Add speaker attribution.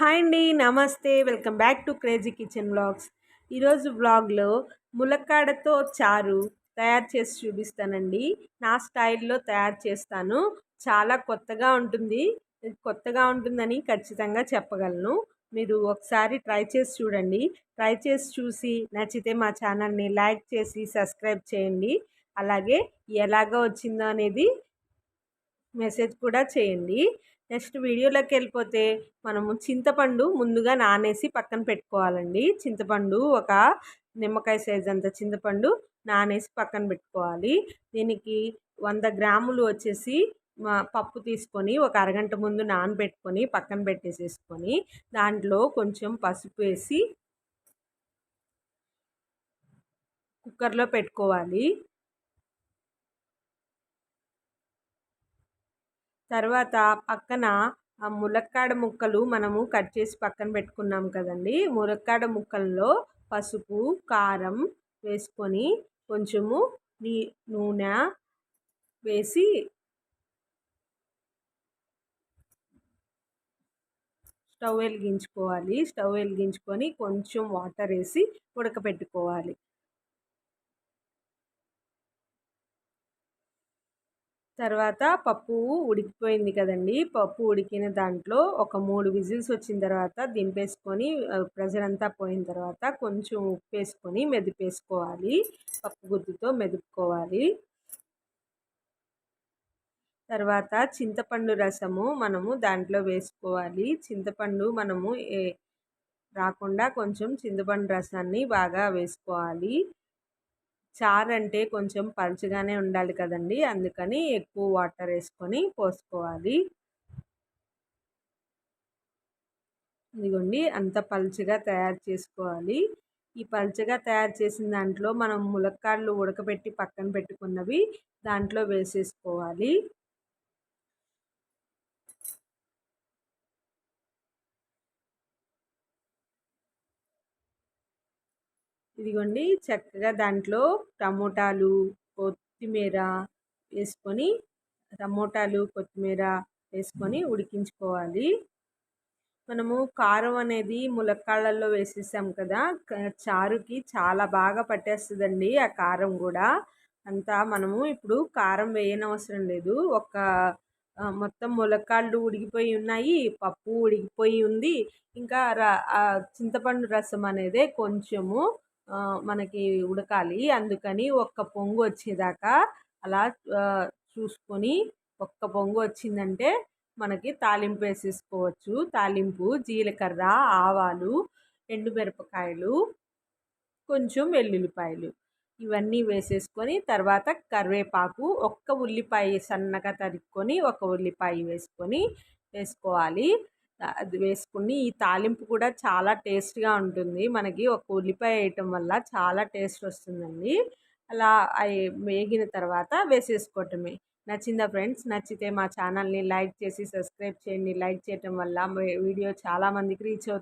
Speaker 1: Hi అండి నమస్తే. Welcome back to crazy kitchen blogs ఈరోజు బ్లాగ్లో ములక్కాడతో చారు తయారు చేసి చూపిస్తానండి. నా స్టైల్లో తయారు చేస్తాను. చాలా కొత్తగా ఉంటుంది. కొత్తగా ఉంటుందని ఖచ్చితంగా చెప్పగలను. మీరు ఒకసారి ట్రై చేసి చూడండి. ట్రై చేసి చూసి నచ్చితే మా ఛానల్ని లైక్ చేసి సబ్స్క్రైబ్ చేయండి. అలాగే ఎలాగ వచ్చిందో అనేది మెసేజ్ కూడా చేయండి. నెక్స్ట్ వీడియోలోకి వెళ్ళిపోతే మనము చింతపండు ముందుగా నానేసి పక్కన పెట్టుకోవాలండి. చింతపండు ఒక నిమ్మకాయ సైజ్ అంత చింతపండు నానేసి పక్కన పెట్టుకోవాలి. దీనికి వంద గ్రాములు వచ్చేసి పప్పు తీసుకొని ఒక అరగంట ముందు నానబెట్టుకొని పక్కన పెట్టేసేసుకొని దాంట్లో కొంచెం పసుపు వేసి కుక్కర్లో పెట్టుకోవాలి. తర్వాత పక్కన ఆ ములక్కాడ ముక్కలు మనము కట్ చేసి పక్కన పెట్టుకున్నాం కదండి. ములక్కాడ ముక్కల్లో పసుపు కారం వేసుకొని కొంచెము నీ నూనె వేసి స్టవ్ వెలిగించుకోవాలి. స్టవ్ వెలిగించుకొని కొంచెం వాటర్ వేసి ఉడకపెట్టుకోవాలి. తర్వాత పప్పు ఉడికిపోయింది కదండి. పప్పు ఉడికిన దాంట్లో ఒక మూడు విజిల్స్ వచ్చిన తర్వాత దింపేసుకొని ప్రెజర్ అంతా పోయిన తర్వాత కొంచెం ఉప్పు వేసుకొని మెదిపేసుకోవాలి. పప్పు గుద్దుతో మెదుపుకోవాలి. తర్వాత చింతపండు రసము మనము దాంట్లో వేసుకోవాలి. చింతపండు మనము రాకుండా కొంచెం చింతపండు రసాన్ని బాగా వేసుకోవాలి. చారు అంటే కొంచెం పలుచగానే ఉండాలి కదండి. అందుకని ఎక్కువ వాటర్ వేసుకొని పోసుకోవాలి. ఇదిగోండి అంత పలుచగా తయారు చేసుకోవాలి. ఈ పలుచగా తయారు చేసిన దాంట్లో మనం ములక్కాడలు ఉడకబెట్టి పక్కన పెట్టుకున్నవి దాంట్లో వేసేసుకోవాలి. ఇదిగోండి చక్కగా దాంట్లో టమోటాలు కొత్తిమీర వేసుకొని టమోటాలు కొత్తిమీర వేసుకొని ఉడికించుకోవాలి. మనము కారం అనేది ములక్కాళ్ళల్లో వేసేసాం కదా చారుకి చాలా బాగా పట్టేస్తుందండి ఆ కారం కూడా. అంతా మనము ఇప్పుడు కారం వేయనవసరం లేదు. ఒక మొత్తం ములక్కాళ్ళు ఉడికిపోయి ఉన్నాయి పప్పు ఉడికిపోయి ఉంది. ఇంకా చింతపండు రసం అనేది కొంచెము మనకి ఉడకాలి. అందుకని ఒక్క పొంగు వచ్చేదాకా అలా చూసుకొని ఒక్క పొంగు వచ్చిందంటే మనకి తాలింపు వేసేసుకోవచ్చు. తాలింపు జీలకర్ర ఆవాలు ఎండుమిరపకాయలు కొంచెం వెల్లుల్లిపాయలు ఇవన్నీ వేసేసుకొని తర్వాత కరివేపాకు ఒక్క ఉల్లిపాయ సన్నగా తరుక్కొని ఒక ఉల్లిపాయ వేసుకొని వేసుకోవాలి. అది వేసుకుని ఈ తాలింపు కూడా చాలా టేస్ట్గా ఉంటుంది. మనకి ఒక ఉల్లిపాయ వేయటం వల్ల చాలా టేస్ట్ వస్తుందండి. అలా అవి వేగిన తర్వాత వేసేసుకోవటమే. నచ్చిందా ఫ్రెండ్స్? నచ్చితే మా ఛానల్ని లైక్ చేసి సబ్స్క్రైబ్ చేయండి. లైక్ చేయటం వల్ల వీడియో చాలామందికి రీచ్ అవుతుంది.